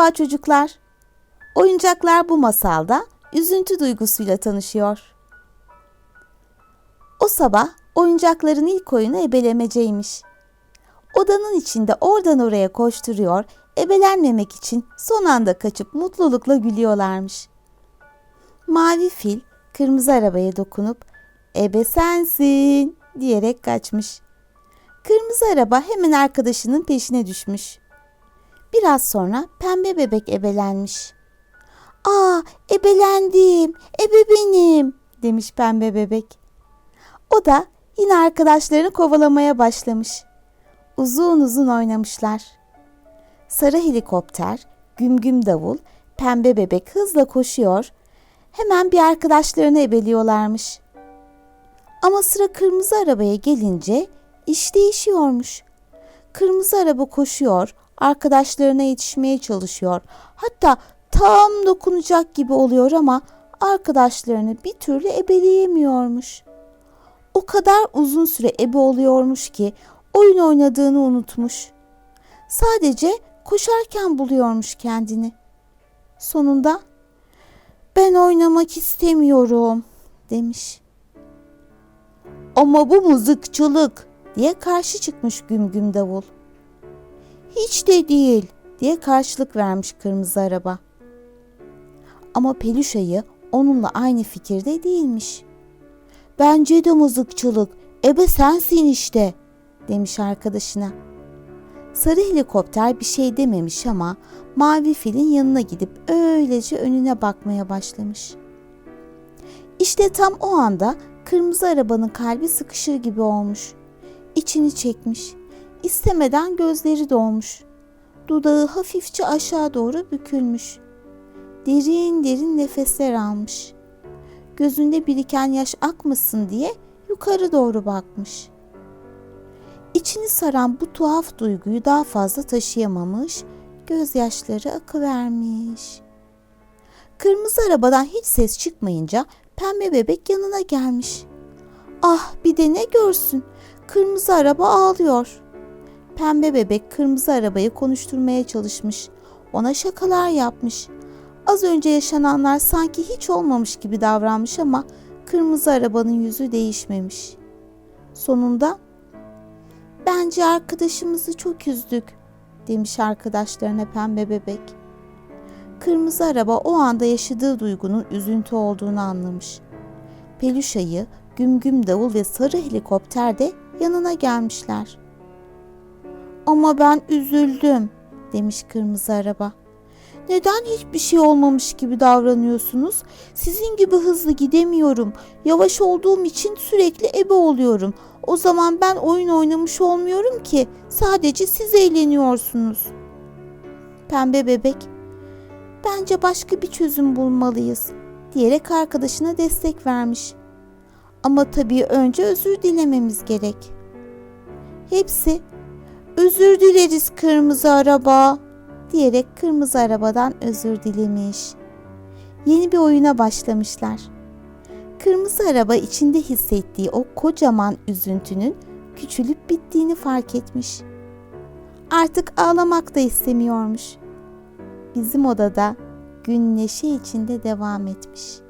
Merhaba çocuklar. Oyuncaklar bu masalda üzüntü duygusuyla tanışıyor. O sabah oyuncakların ilk oyunu ebelemeceymiş. Odanın içinde oradan oraya koşturuyor, ebelenmemek için son anda kaçıp mutlulukla gülüyorlarmış. Mavi fil kırmızı arabaya dokunup ebe sensin diyerek kaçmış. Kırmızı araba hemen arkadaşının peşine düşmüş. Biraz sonra pembe bebek ebelenmiş. Aa ebelendim, ebe benim demiş pembe bebek. O da yine arkadaşlarını kovalamaya başlamış. Uzun uzun oynamışlar. Sarı helikopter, güm güm davul, pembe bebek hızla koşuyor. Hemen bir arkadaşlarını ebeliyorlarmış. Ama sıra kırmızı arabaya gelince iş değişiyormuş. Kırmızı araba koşuyor, arkadaşlarına yetişmeye çalışıyor. Hatta tam dokunacak gibi oluyor ama arkadaşlarını bir türlü ebeleyemiyormuş. O kadar uzun süre ebe oluyormuş ki oyun oynadığını unutmuş. Sadece koşarken buluyormuş kendini. Sonunda ben oynamak istemiyorum demiş. Ama bu mızıkçılık diye karşı çıkmış güm güm davul. Hiç de değil diye karşılık vermiş kırmızı araba. Ama peluş ayı onunla aynı fikirde değilmiş. Bence de mızıkçılık, ebe sensin işte demiş arkadaşına. Sarı helikopter bir şey dememiş ama mavi filin yanına gidip öylece önüne bakmaya başlamış. İşte tam o anda kırmızı arabanın kalbi sıkışır gibi olmuş. İçini çekmiş. İstemeden gözleri dolmuş. Dudağı hafifçe aşağı doğru bükülmüş. Derin derin nefesler almış. Gözünde biriken yaş akmasın diye yukarı doğru bakmış. İçini saran bu tuhaf duyguyu daha fazla taşıyamamış, gözyaşları akıvermiş. Kırmızı arabadan hiç ses çıkmayınca pembe bebek yanına gelmiş. Ah bir de ne görsün, kırmızı araba ağlıyor. Pembe bebek kırmızı arabayı konuşturmaya çalışmış. Ona şakalar yapmış. Az önce yaşananlar sanki hiç olmamış gibi davranmış ama kırmızı arabanın yüzü değişmemiş. Sonunda bence arkadaşımızı çok üzdük demiş arkadaşlarına pembe bebek. Kırmızı araba o anda yaşadığı duygunun üzüntü olduğunu anlamış. Peluş ayı, güm güm davul ve sarı helikopter de yanına gelmişler. Ama ben üzüldüm demiş kırmızı araba. Neden hiçbir şey olmamış gibi davranıyorsunuz? Sizin gibi hızlı gidemiyorum. Yavaş olduğum için sürekli ebe oluyorum. O zaman ben oyun oynamış olmuyorum ki. Sadece siz eğleniyorsunuz. Pembe bebek, bence başka bir çözüm bulmalıyız diyerek arkadaşına destek vermiş. Ama tabii önce özür dilememiz gerek. Hepsi özür dileriz kırmızı araba diyerek kırmızı arabadan özür dilemiş. Yeni bir oyuna başlamışlar. Kırmızı araba içinde hissettiği o kocaman üzüntünün küçülüp bittiğini fark etmiş. Artık ağlamak da istemiyormuş. Bizim odada gün neşe içinde devam etmiş.''